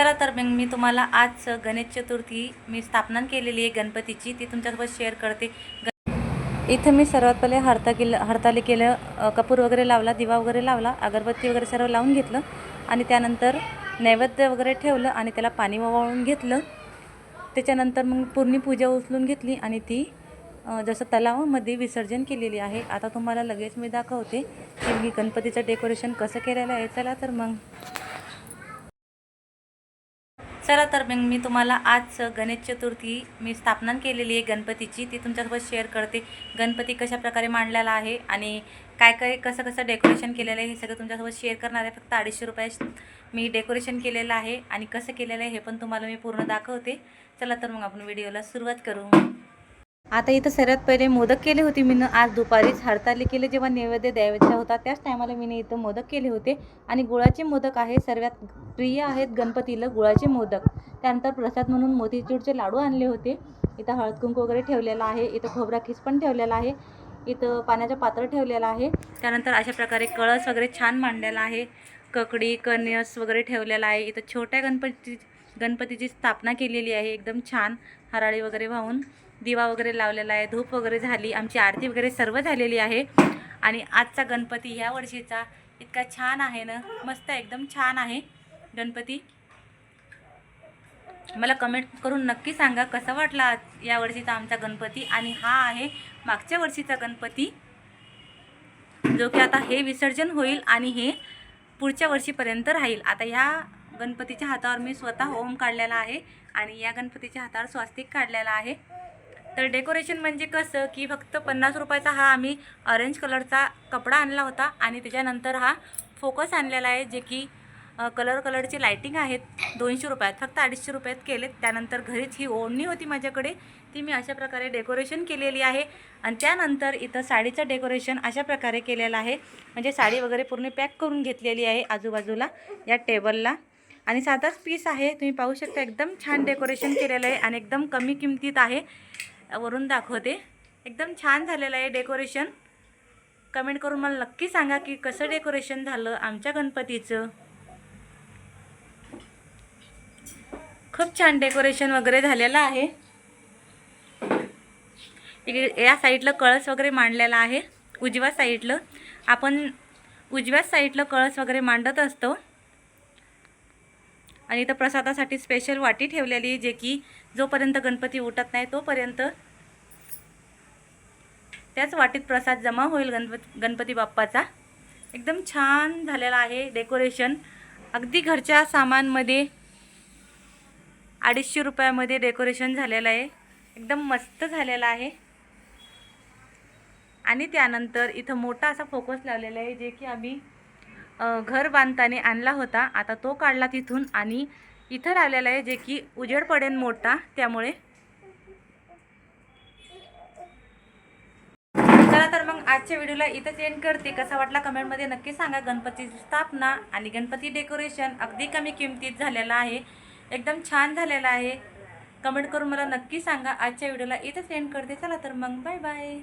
चला तर मग मी तुम्हाला आज गणेश चतुर्थी मी स्थापना केलेली आहे गणपतीची. ती तुमच्यासोबत शेअर करते. इथं मी सर्वात पहिले हरता केलं हरताली केलं कपूर वगैरे लावला दिवा वगैरे लावला अगरबत्ती वगैरे सर्व लावून घेतलं आणि त्यानंतर नैवेद्य वगैरे ठेवलं आणि त्याला पाणी ववाळून घेतलं. त्याच्यानंतर मग पूर्ण पूजा उचलून घेतली आणि ती जसं तलावामध्ये विसर्जन केलेली आहे. आता तुम्हाला लगेच मी दाखवते की मी गणपतीचं डेकोरेशन कसं केलेलं आहे. चला तर मग. चला तर मग मी तुम्हाला आज गणेश चतुर्थी मी स्थापना केलेली आहे गणपतीची. ती तुमच्यासोबत शेअर करते. गणपती कशा प्रकारे मांडलेला आहे आणि काय काय कसं कसं डेकोरेशन केलेलं आहे हे सगळं तुमच्यासोबत शेअर करणार आहे. फक्त अडीचशे रुपये मी डेकोरेशन केलेलं आहे आणि कसं केलेलं आहे हे पण तुम्हाला मी पूर्ण दाखवते. चला तर मग आपण व्हिडिओला सुरुवात करू. आता इथं सर्वात पहिले मोदक केले होते. मी आज दुपारीच हरताली केले जेव्हा नैवेद्य द्यायचा होता त्याच टायमाला मी इथं मोदक केले होते. आणि गुळाचे मोदक आहे सर्वात प्रिय आहेत गणपतीला गुळाचे मोदक. त्यानंतर प्रसाद म्हणून मोतीचूरचे लाडू आणले होते. इथं हळद कुंकू वगैरे ठेवलेला आहे. इथं खोबरा खीस पण ठेवलेला आहे. इथं पाण्याचं पात्र ठेवलेलं आहे. त्यानंतर अशा प्रकारे कळस वगैरे छान मांडलेला आहे. ककडी कणस वगैरे ठेवलेला आहे. इथं छोट्या गणपती गणपतीची स्थापना केलेली आहे. एकदम छान हराळी वगैरे वाहून दिवा वगैरे लावलेला आहे. धूप वगैरे झाली. आमची आरती वगैरे सर्व झालेली आहे. आणि आजचा गणपती ह्या वर्षीचा इतका छान आहे ना. मस्त एकदम छान आहे गणपती. मला कमेंट करून नक्की सांगा कसा वाटला आज या वर्षीचा आमचा गणपती आणि हा आहे मागच्या वर्षीचा गणपती जो की आता हे विसर्जन होईल आणि हे पुढच्या वर्षीपर्यंत राहील. आता ह्या गणपतीच्या हातावर मी स्वतः ओम काढलेला आहे आणि या गणपतीच्या हातावर स्वास्तिक काढलेला आहे. तर डेकोरेशन म्हणजे कसं की फक्त पन्नास रुपयाचा हा आम्ही ऑरेंज कलरचा कपडा आणला होता आणि त्याच्यानंतर हा फोकस आणलेला आहे जे की कलर कलरची लायटिंग आहेत. दोनशे रुपयात फक्त अडीचशे रुपयात केलेत. त्यानंतर घरीच ही ओढणी होती माझ्याकडे. ती मी अशा प्रकारे डेकोरेशन केलेली आहे. आणि त्यानंतर इथं साडीचं डेकोरेशन अशा प्रकारे केलेलं आहे. म्हणजे साडी वगैरे पूर्ण पॅक करून घेतलेली आहे आजूबाजूला या टेबलला आणि साधाच पीस आहे. तुम्ही पाहू शकता एकदम छान डेकोरेशन केलेलं आहे आणि एकदम कमी किमतीत आहे. वरून दाखवते. एकदम छान झालेलं आहे डेकोरेशन कमेंट करून मला नक्की सांगा की कसं डेकोरेशन झालं आमच्या गणपतीचं. खूप छान डेकोरेशन वगैरे झालेलं आहे. इकडे या साईडला कळस वगैरे मांडलेला आहे. उजव्या साईडला. आपण उजव्या साईडला कळस वगैरे मांडत असतो. आणि इथं प्रसादासाठी स्पेशल वाटी ठेवलेली आहे जे की जोपर्यंत गणपती उठत नाही तोपर्यंत त्याच वाटीत प्रसाद जमा होईल गणपती गणपती बाप्पाचा. एकदम छान झालेला आहे डेकोरेशन. अगदी घरच्या सामानमध्ये अडीचशे रुपयामध्ये डेकोरेशन झालेलं आहे. एकदम मस्त झालेलं आहे. आणि त्यानंतर इथं मोठा असा फोकस लावलेला आहे जे की आम्ही घर बांधताना आणला होता. आता तो काढला तिथून आणि इथं लावलेला आहे जे की उजेड पडेल मोठा त्यामुळे. चला तर मग आजच्या व्हिडिओला इथंच एंड करते. कसा वाटला कमेंटमध्ये नक्की सांगा. गणपतीची स्थापना आणि गणपती डेकोरेशन अगदी कमी किमतीत झालेलं आहे. एकदम छान झालेला आहे. कमेंट करून मला नक्की सांगा. आजच्या व्हिडिओला इथंच एंड करते. चला तर मग बाय बाय.